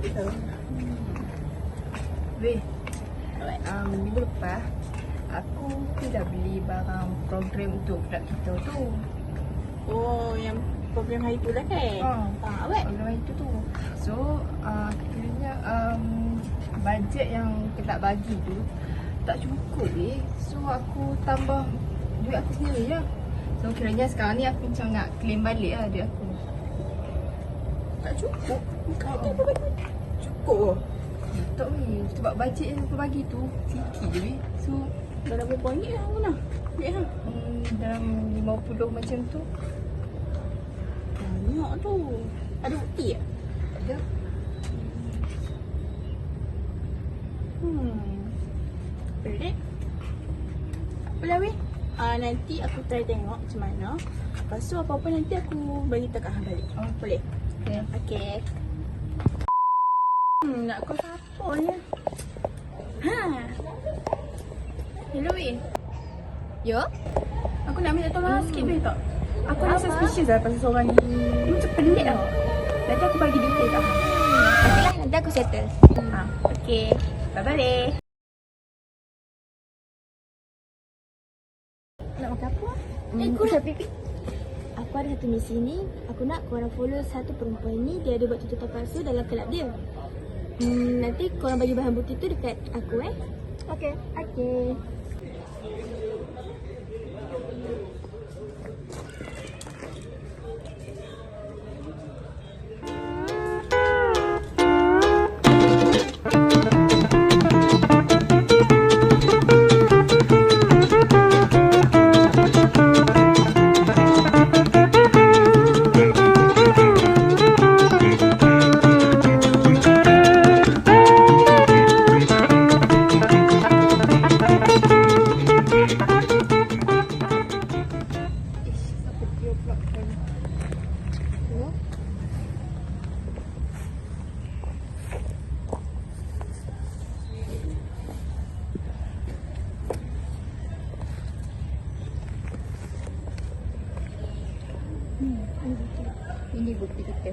betul. Weh, um, minggu lepas aku dah beli barang program untuk budak kita tu. Oh, yang program hari tu lah kan? Ha. Ah, awak? Program itu tu. So, uh, kiranya um, bajet yang kita bagi tu tak cukup eh. So, aku tambah duit aku sendiri je. So, kiranya sekarang ni aku macam nak claim balik lah duit aku. Tak cukup. Kau ada apa bagi? Cukup ke? Tak weh, sebab bajet yang aku bagi tu sikit je weh. So, Dalam berapa ringgit lah Muna? Duit ha? hmm, dalam 50 macam tu. Banyak tu. Ada bukti tak? Ada. Hmm. Pelik. Apalah weh. Ah nanti aku try tengok macam mana. Lepas tu apa-apa nanti aku bagi tahu kat hang balik. Oh. Boleh? Okay. Okey. Hmm, nak call siapa ya? Ha. Hello weh. Yo? Aku nak minta tolong hmm. sikit boleh tak? Aku Apa? rasa suspicious lah pasal seorang ni. Dia macam pelik tau. Nanti aku bagi detail kat hang. Nanti lah, nanti aku settle. Ha, okey. Bye-bye. Nak makan apa? Hmm, Eh, kurang pipi. Aku ada satu misi ni. Aku nak korang follow satu perempuan ni. Dia ada buat tuntutan palsu dalam kelab dia. Hmm, nanti korang bagi bahan bukti tu dekat aku eh. Okay. Okay. Siapa dia pula kan? Hello? Hmm, ini bukti kita.